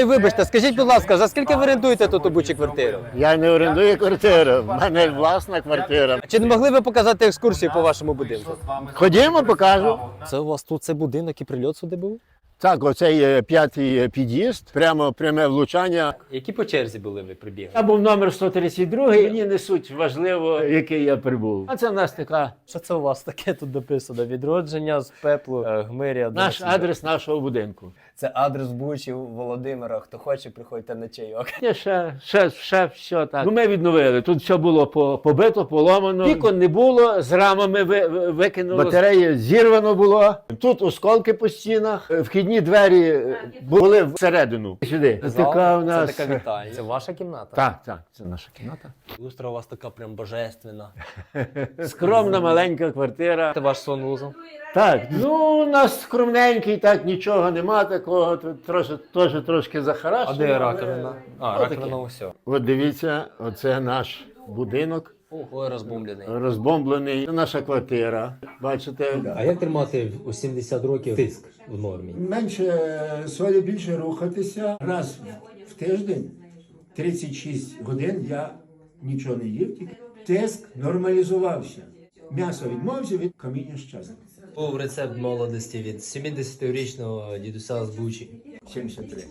перебиваю, вибачте. Скажіть, будь ласка, за скільки ви орендуєте тут у Бучі квартиру? Я не орендую квартиру, в мене власна квартира. Чи не могли ви показати екскурсію по вашому будинку? Ходімо, покажу. Це у вас тут це будинок і прильот сюди був? Так, оцей е, п'ятий під'їзд, прямо пряме влучання. Які по черзі були ви прибігли? Я був номер 132, мені не суть важливо, який я прибув. А це в нас така Що це у вас таке тут написано? Відродження з пеплу е, Гмиря. наш 22. адрес нашого будинку. Це адрес Бучі Володимира. Хто хоче, приходьте на чайок. Є ще, ще, ще все так. Ну, ми відновили. Тут все було побито, поломано. Вікон не було, з рамами ви, ви- викинуло. Батареї зірвано було. Тут осколки по стінах. Е, Вхідні двері е, були всередину. Сюди. Така у нас. Це така вітальня. Це ваша кімната? Так, так, це наша кімната. Люстра у вас така прям божественна. Скромна маленька квартира. Це ваш санузел. Так, ну у нас скромненький, так нічого нема такого. Тут трошки, теж трошки захарашено. А де раковина? А, раковина усе. От дивіться, оце наш будинок. Ой, розбомблений. розбомблений. Це наша квартира. Бачите, А як тримати у 70 років тиск в нормі? Менше солі більше рухатися. Раз в тиждень, 36 годин я нічого не їв, тільки тиск нормалізувався. М'ясо відмовився від каміння щезло. Був рецепт молодості від 70-річного дідуся з Бучі. 73.